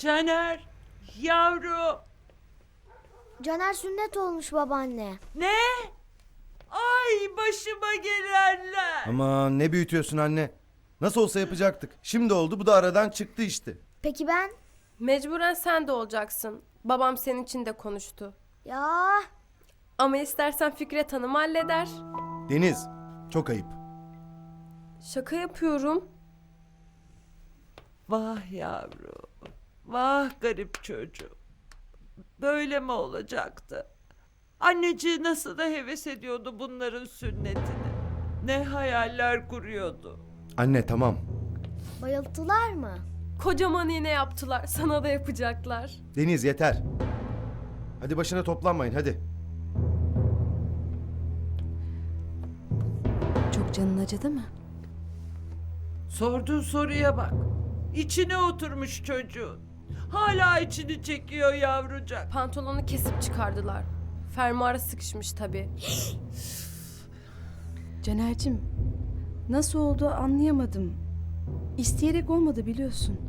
Caner, yavru. Caner sünnet olmuş babaanne. Ne? Ay başıma gelenler. Aman ne büyütüyorsun anne. Nasıl olsa yapacaktık. Şimdi oldu bu da aradan çıktı işte. Peki ben? Mecburen sen de olacaksın. Babam senin için de konuştu. Ya Ama istersen Fikret Hanım halleder. Deniz çok ayıp. Şaka yapıyorum. Vah yavru. Vah garip çocuğum. Böyle mi olacaktı? Anneciği nasıl da heves ediyordu bunların sünnetini. Ne hayaller kuruyordu. Anne tamam. bayılttılar mı? Kocaman iğne yaptılar. Sana da yapacaklar. Deniz yeter. Hadi başına toplanmayın hadi. Çok canın acıdı mı? Sorduğun soruya bak. İçine oturmuş çocuğun. Hala içini çekiyor yavrucak. Pantolonu kesip çıkardılar. Fermuara sıkışmış tabii. Caner'cim nasıl oldu anlayamadım. İsteyerek olmadı biliyorsun.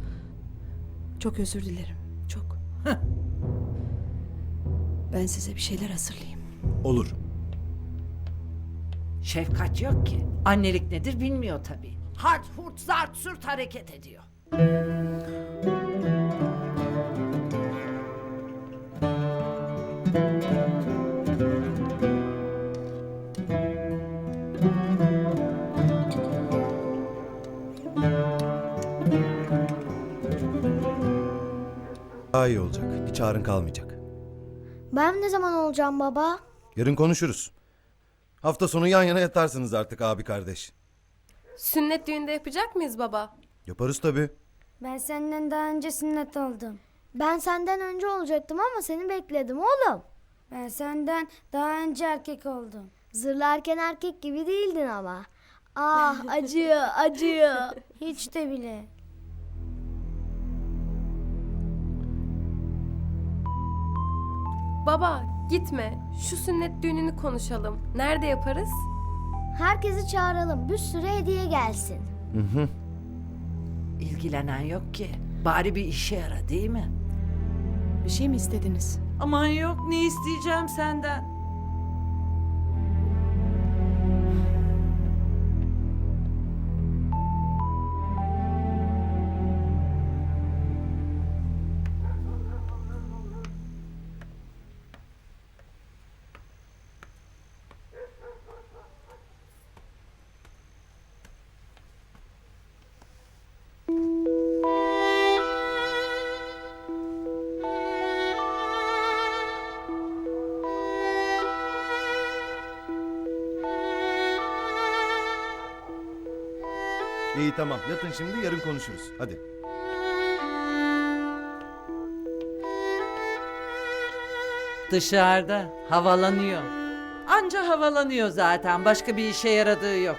Çok özür dilerim. Çok. ben size bir şeyler hazırlayayım. Olur. Şefkat yok ki. Annelik nedir bilmiyor tabii. Hart hurt zart sürt hareket ediyor. Daha iyi olacak. Hiç ağrın kalmayacak. Ben ne zaman olacağım baba? Yarın konuşuruz. Hafta sonu yan yana yatarsınız artık abi kardeş. Sünnet düğünde yapacak mıyız baba? Yaparız tabii. Ben senden daha önce sünnet oldum. Ben senden önce olacaktım ama seni bekledim oğlum. Ben senden daha önce erkek oldum. Zırlarken erkek gibi değildin ama. Ah acıyor acıyor. Hiç de bile. Baba gitme. Şu sünnet düğününü konuşalım. Nerede yaparız? Herkesi çağıralım bir sürü hediye gelsin. Hı hı. İlgilenen yok ki. Bari bir işe yara değil mi? Bir şey mi istediniz? Aman yok ne isteyeceğim senden. İyi tamam yatın şimdi yarın konuşuruz. Hadi. Dışarıda havalanıyor. Anca havalanıyor zaten. Başka bir işe yaradığı yok.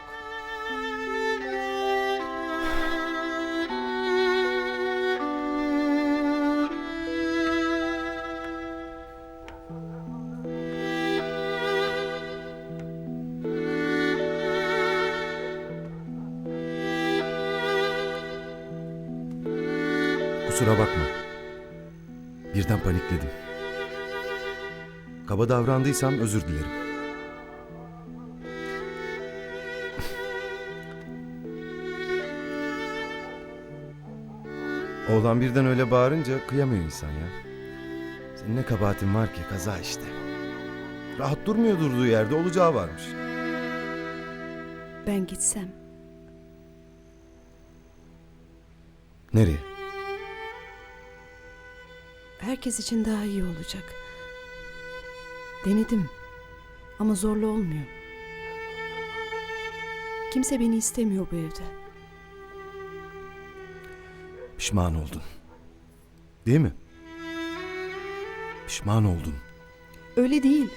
Kusura bakma. Birden panikledim. Kaba davrandıysam özür dilerim. Oğlan birden öyle bağırınca kıyamıyor insan ya. Senin ne kabahatin var ki kaza işte. Rahat durmuyor durduğu yerde olacağı varmış. Ben gitsem. Nereye? Herkes için daha iyi olacak. Denedim. Ama zorla olmuyor. Kimse beni istemiyor bu evde. Pişman oldun. Değil mi? Pişman oldun. Öyle değil.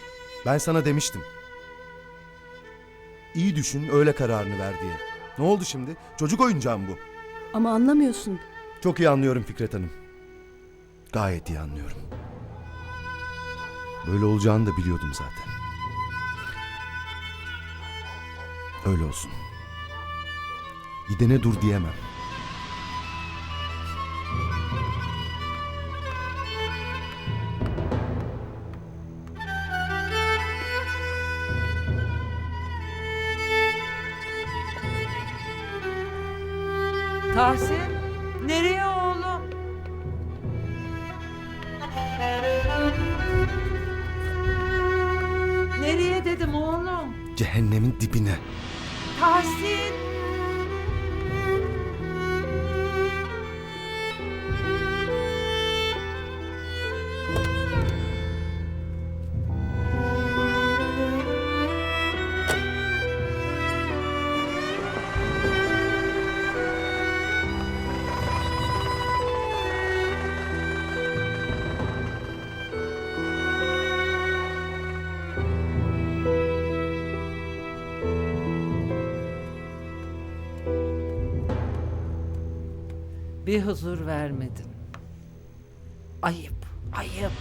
Ben sana demiştim. İyi düşün öyle kararını ver diye. Ne oldu şimdi? Çocuk oyuncağım bu. Ama anlamıyorsun. Çok iyi anlıyorum Fikret Hanım. Gayet iyi anlıyorum. Böyle olacağını da biliyordum zaten. Öyle olsun. Gidene dur diyemem. Tahsin, nereye o? Cehennemin dibine. Tahsin. Bir huzur vermedin. Ayıp, ayıp.